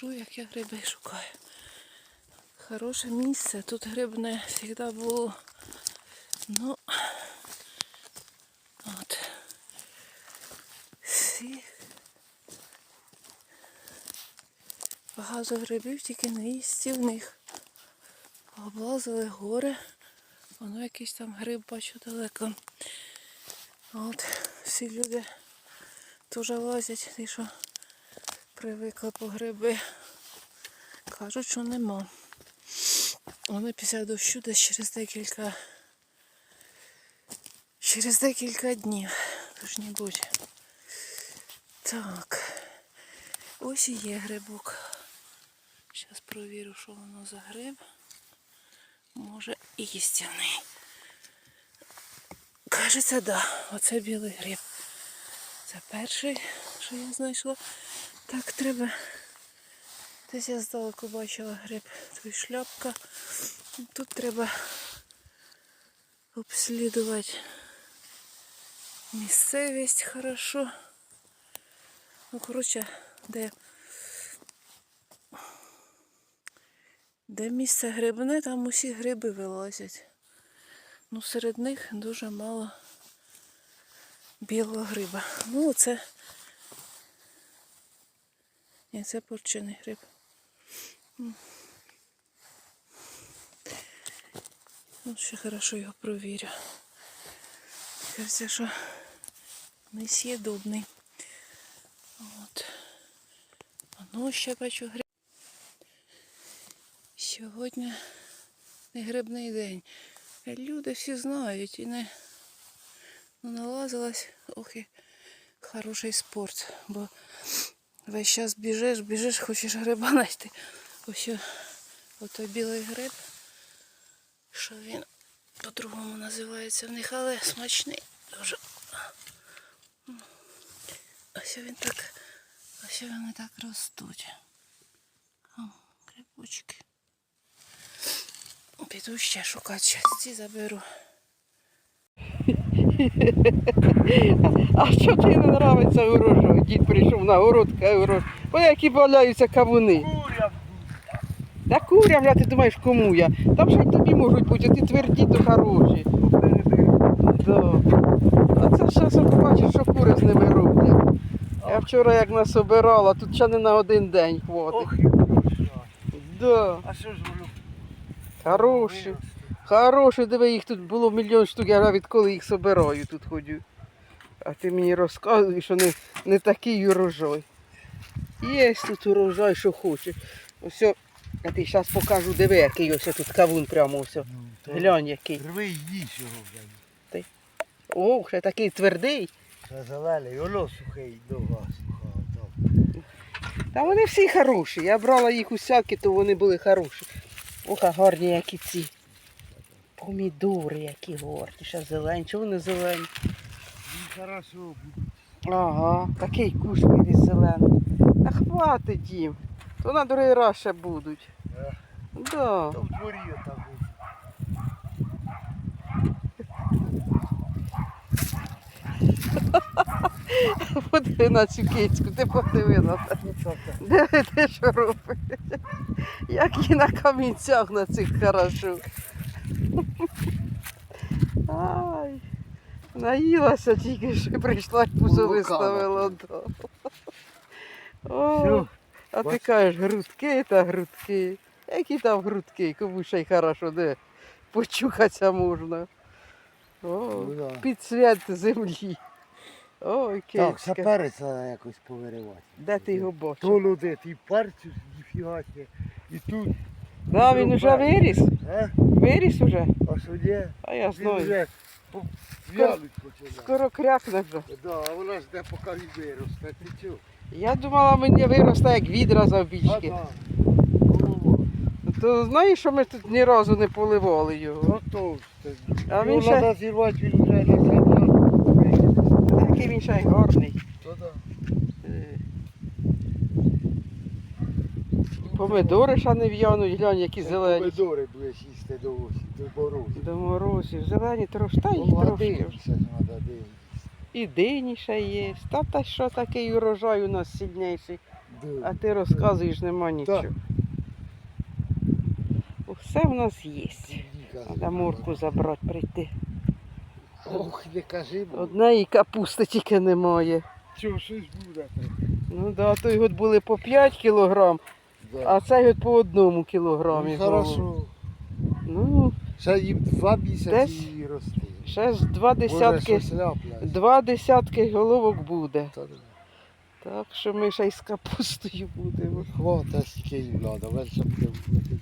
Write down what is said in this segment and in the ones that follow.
Покажу, як я гриби шукаю. Хороше місце. Тут грибне завжди було. Ну от. Всі. Багато грибів, тільки на їсті в них. Облазили гори. Воно якийсь там гриб бачу далеко. От всі люди теж лазять, ті, що привикли по гриби. Кажуть, що нема. Вони після дощу десь через декілька через декілька днів. Тож не будь. Так. Ось і є грибок. Зараз провірю, що воно за гриб. Може і їстівний. Кажеться, да. Оце білий гриб. Це перший, що я знайшла. Так, треба. Десь я здалеку бачила гриб. Тут шляпка. Тут треба обслідувати місцевість хорошо. Ну, коротше, де, де місце грибне, там усі гриби вилазять. Ну, серед них дуже мало білого гриба. Ну, це. Ні, це порчений гриб. Ну, ще хорошо його провірю. Кажеться, що несъєдобний. От. А ну, ще бачу гриб. Сьогодні не грибний день. Е, Люди всі знають і не ну, налазилась. Ох і хороший спорт. Бо весь час біжиш, біжиш, хочеш гриба знайти. Ось отой білий гриб. Що він по-другому називається в них, але смачний дуже. Ось він так, ось вони так ростуть. О, грибочки. Піду ще шукати ці заберу. А що тобі не подобається урожай? Дід прийшов на город, урожай. Ой, які валяються кавуни. Та курям, я ти думаєш, кому я? Там ще й тобі можуть бути, ті тверді, то хороші. Да. А це зараз побачиш, що кури з ними роблять. Я вчора як нас обирала, тут ще не на один день хватить. Ох, і. Да. А що ж воно? Хороші. Хороші, диви, їх тут було мільйон штук, я відколи їх собираю тут ходю. А ти мені розказуєш, що не, не такий урожай. Є тут урожай, що хочеш. Ось, я ти зараз покажу, диви, який ось тут кавун прямо ось. Ну, Глянь який. Рви їсть його вже. О, ще такий твердий. Це зелений, воно сухий, суха. там. Та вони всі хороші. Я брала їх усякі, то вони були хороші. Ох, а гарні які ці. Помідори які гарні. Ще зелені. Чого вони зелені? Він хорошо. Ага, такий куш виріс зелений. Та хватить їм. То на другий раз ще будуть. Е. Да. То в дворі отак буде. Подиви на цю кицьку, ти подиви на те. Що це? Диви, ти що робиш? Як і на камінцях на цих хорошо. Ай. Наїлася тільки що прийшла і пузо виставила. Да. О, а ти кажеш, грудки та грудки. Які там грудки, кому ще й хорошо, де почухатися можна. О, Ну, да. під свят землі. Ой, Так, це перець треба якось повиривати. Де ти його бачиш? То лудить, і перцю, ніфіга. І тут. Да, він уже виріс. А? Виріс уже. А що є? А я Він знаю. починає. Скоро крякне вже. Да, а вона жде, поки він виросте. Ти чого? Я думала, мені виросте як відра А завбічки. да. То знаєш, що ми тут ні разу не поливали його. Готов. А він Його ще- треба зірвати, він вже на. Такий він ще й гарний. То да. Е. Помидори ще не в'януть, глянь, які зелені. Помидори будеш їсти до осі, до морозу. До морозів. Зелені трошки, та їх трошки. вже. І дині ще є. Та та що такий урожай у нас сильніший. А ти розказуєш, нема нічого. Все в нас є. Треба морку забрати, прийти. Ох, не кажи, бо Одної капусти тільки немає. чого щось буде. Ну да, той год були по 5 кілограм, Да. а цей год по одному кілограмі. Ну, хорошо. Ну, Ще їм два місяці Десь і рости. ще ж два десятки, два десятки головок буде. Так що ми ще й з капустою будемо. Хвата стільки їм треба, менше буде викидати.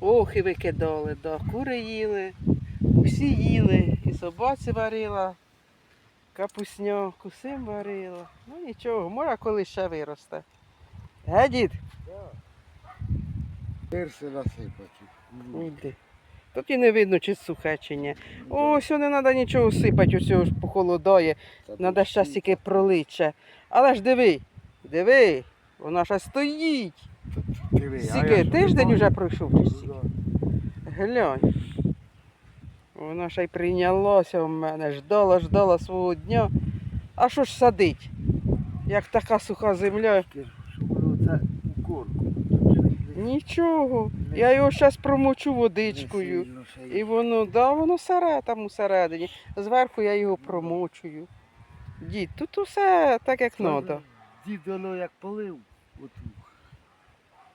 Ох, і викидали, да. Кури їли, усі їли, і собаці варила, капусню, кусим варила. Ну нічого, може коли ще виросте. Ге, дід? Перси насипати. Тут і не видно, чи сухе, чи ні. Ось не треба нічого сипати, ось ж похолодає. Треба ще тільки проличе. Але ж диви, диви, вона ще стоїть. Скільки, тиждень вже пройшов чи скільки? Глянь. Вона ще й прийнялася в мене, ждала, ждала свого дня. А що ж садить? Як така суха земля, Це у корку. нічого. Я його зараз промочу водичкою. І воно, да, воно сире там усередині. Зверху я його промочую. Дід, тут усе так, як треба. Дід воно як полив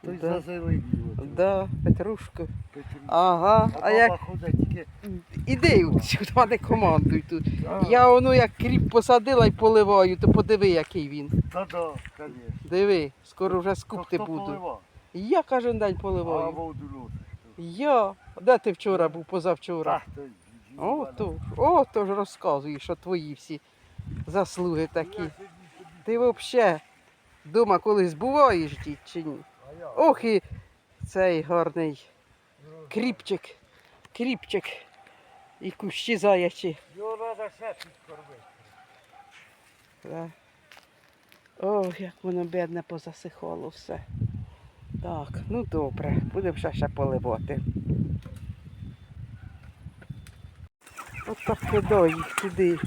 оту. Той Да. зазеленів. оту. Да, Петрушко. Петрівна. Ага, А а як ходить тільки. іди сюди, не командуй тут. «А, Я воно як кріп посадила і поливаю, то подиви, який він. Та да, звісно. Диви, скоро вже То скупти буду. полива? Я кожен день А поливаю. воду носить. Я. Де ти вчора був, позавчора? То О, то, о, то ж розказуєш, що твої всі заслуги такі. Ти взагалі вдома колись буваєш, чи ні? Ох і цей гарний кріпчик, кріпчик і кущі заячі. Його треба ще підкормити. Ох, як воно бідне позасихало все. Так, ну добре, будемо ще, ще поливати. От так кидай їх туди.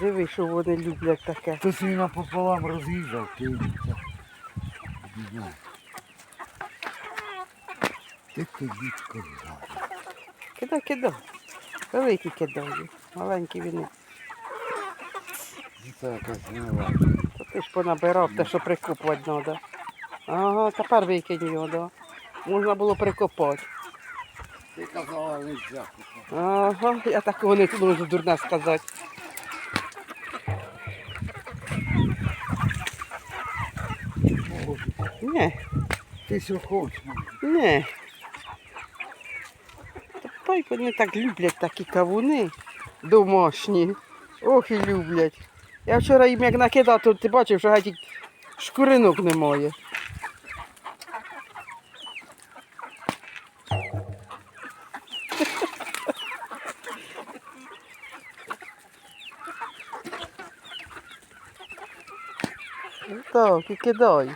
Диви, що вони люблять таке. Хтось він пополам розрізав, кинуться. Ти дітко взяв. Кидай, кидай. Великі кидай. Маленькі вони. Діта якась гнила. То ти ж понабирав те, що прикопувати треба. Ага, тепер викинь його, да. Можна було прикопати. Ти казала, не взяв. Ага, я такого не можу дурне сказати. Ні, Ти що хочеш? ні. Та вони так люблять такі кавуни домашні. Ох і люблять. Я вчора їм як накидав, то ти бачив, що геть шкуринок немає. Так, і кидай.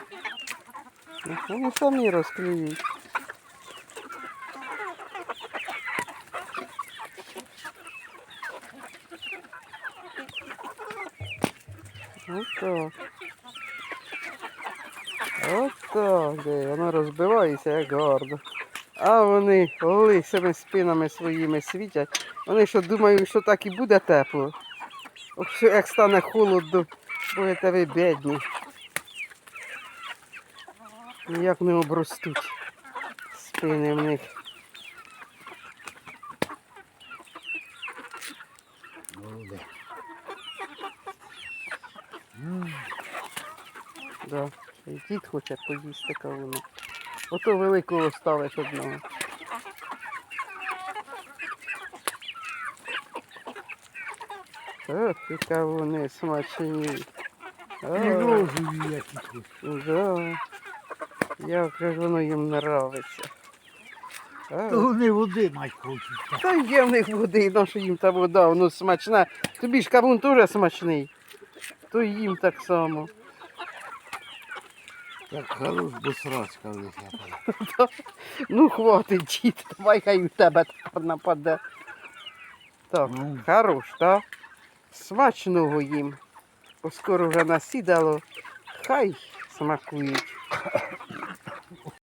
Вони самі розклюють. Отак. Отак, де воно розбивається як гарно. А вони лисими спинами своїми світять. Вони що думають, що так і буде тепло. Що як стане холодно, будете ви бідні. Ніяк не обростуть спини в них. Да. І дід хоче поїсти кавуну. Ото великого ставиш одного. Ох, і кавуни смачні. І розові які хоч. да. Як же ж воно їм нравиться. Ой. То вони води мать хочуть. Та є в них води, на що їм та вода, воно смачна. Тобі ж кавун теж смачний. То й їм так само. Так хорош, бо срачка висяпала. Ну, хватить, дід, давай хай у тебе тепер нападе. Так, Ну. хорош, так? Смачного їм. Бо скоро вже насідало. Хай смакують.